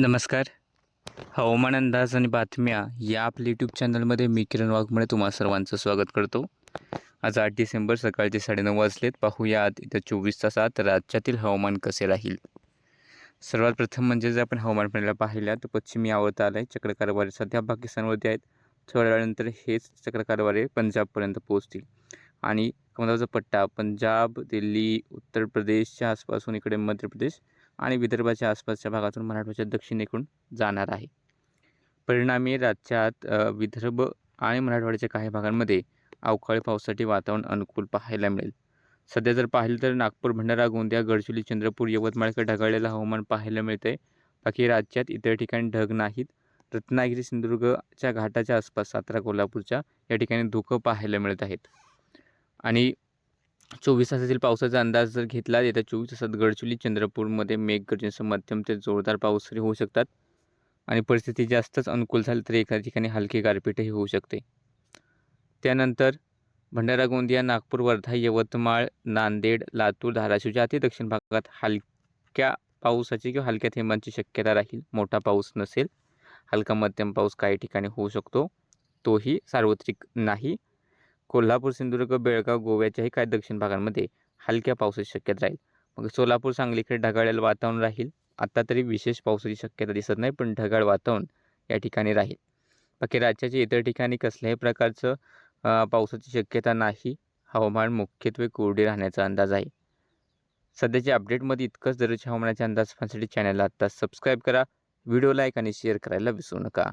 नमस्कार. हवामान अंदाज आणि बातम्या या आपल्या यूट्यूब चॅनलमध्ये मी किरण वाघमुळे तुम्हा सर्वांचं स्वागत करतो. आज आठ डिसेंबर सकाळचे साडेनऊ वाजलेत. पाहूया इथं चोवीस तासात राज्यातील हवामान कसे राहील. सर्वात प्रथम म्हणजे जर आपण हवामान पाहिलं पाहिल्या तर पश्चिमी आवत आलं आहे चक्रकारवारे सध्या पाकिस्तानवरती आहेत. थोड्या वेळानंतर हेच चक्रकारवारे पंजाबपर्यंत पोहोचतील. आणि कमलाचा पट्टा पंजाब दिल्ली उत्तर प्रदेशच्या आसपासून इकडे मध्य प्रदेश आणि विदर्भाच्या आसपासच्या भागातून मराठवाड्याच्या दक्षिणेकडून जाणार आहे. परिणामी राज्यात विदर्भ आणि मराठवाड्याच्या काही भागांमध्ये अवकाळी पावसासाठी वातावरण अनुकूल पाहायला मिळेल. सध्या जर पाहिलं तर नागपूर भंडारा गोंदिया गडचिरोली चंद्रपूर यवतमाळकडे ढगाळलेलं हवामान पाहायला मिळतंय. बाकी राज्यात इतर ठिकाणी ढग नाहीत. रत्नागिरी सिंधुदुर्गच्या घाटाच्या आसपास सातारा कोल्हापूरच्या या ठिकाणी धुकं पाहायला मिळत आहेत. आणि चोवीस तासातील पावसाचा अंदाज जर घेतला येत्या चोवीस तासात गडचिरोली चंद्रपूरमध्ये मेघगर्जनेसह मध्यम ते जोरदार पाऊसही होऊ शकतात आणि परिस्थिती जास्तच अनुकूल झाली तर एखाद्या ठिकाणी हलकी गारपीटही होऊ शकते. त्यानंतर भंडारा गोंदिया नागपूर वर्धा यवतमाळ नांदेड लातूर धाराशिवच्या अति दक्षिण भागात हलक्या पावसाची किंवा हलक्या थेंबांची शक्यता राहील मोठा पाऊस नसेल हलका मध्यम पाऊस काही ठिकाणी होऊ शकतो तोही सार्वत्रिक नाही. कोल्हापूर सिंधुदुर्ग बेळगाव गोव्याच्याही काही दक्षिण भागांमध्ये हलक्या पावसाची शक्यता राहील. मग सोलापूर सांगलीकडे ढगाळलेलं वातावरण राहील. आत्ता तरी विशेष पावसाची शक्यता दिसत नाही पण ढगाळ वातावरण या ठिकाणी राहील. बाकी राज्याच्या इतर ठिकाणी कसल्याही प्रकारचं पावसाची शक्यता नाही. हवामान मुख्यत्वे कोरडे राहण्याचा अंदाज आहे. सध्याच्या अपडेटमध्ये इतकंच दररोजच्या हवामानाचे अंदाज पाहण्यासाठी चॅनलला आत्ता सबस्क्राईब करा. व्हिडिओ लाईक आणि शेअर करायला विसरू नका.